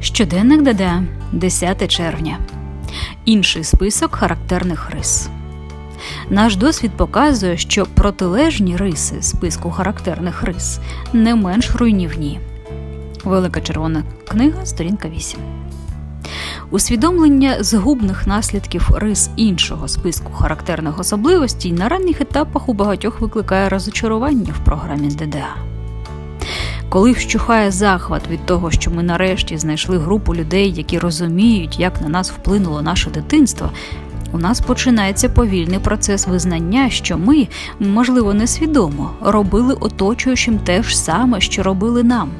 Щоденник ДД 10 червня. Інший список характерних рис. Наш досвід показує, що протилежні риси списку характерних рис не менш руйнівні. Велика червона книга, сторінка 8. Усвідомлення згубних наслідків рис іншого списку характерних особливостей на ранніх етапах у багатьох викликає розочарування в програмі ДДА. Коли вщухає захват від того, що ми нарешті знайшли групу людей, які розуміють, як на нас вплинуло наше дитинство, у нас починається повільний процес визнання, що ми, можливо, несвідомо, робили оточуючим те ж саме, що робили нам.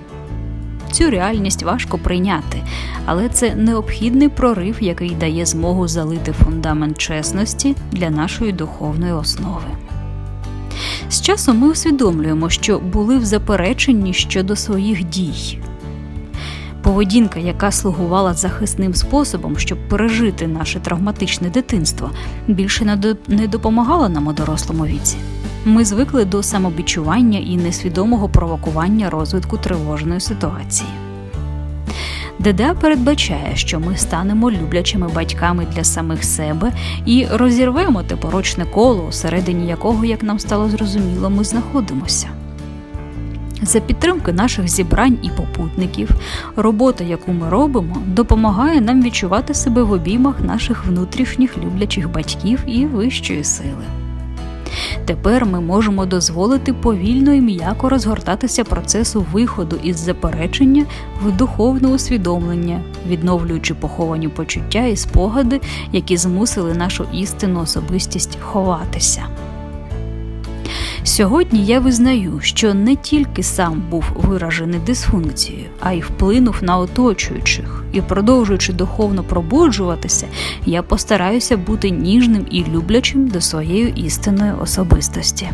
Цю реальність важко прийняти, але це необхідний прорив, який дає змогу залити фундамент чесності для нашої духовної основи. З часом ми усвідомлюємо, що були в запереченні щодо своїх дій. Поведінка, яка слугувала захисним способом, щоб пережити наше травматичне дитинство, більше не допомагала нам у дорослому віці. Ми звикли до самобічування і несвідомого провокування розвитку тривожної ситуації. ДДА передбачає, що ми станемо люблячими батьками для самих себе і розірвемо те порочне коло, усередині якого, як нам стало зрозуміло, ми знаходимося. За підтримки наших зібрань і попутників, робота, яку ми робимо, допомагає нам відчувати себе в обіймах наших внутрішніх люблячих батьків і вищої сили. Тепер ми можемо дозволити повільно і м'яко розгортатися процесу виходу із заперечення в духовне усвідомлення, відновлюючи поховані почуття і спогади, які змусили нашу істинну особистість ховатися. Сьогодні я визнаю, що не тільки сам був виражений дисфункцією, а й вплинув на оточуючих. І продовжуючи духовно пробуджуватися, я постараюся бути ніжним і люблячим до своєї істинної особистості.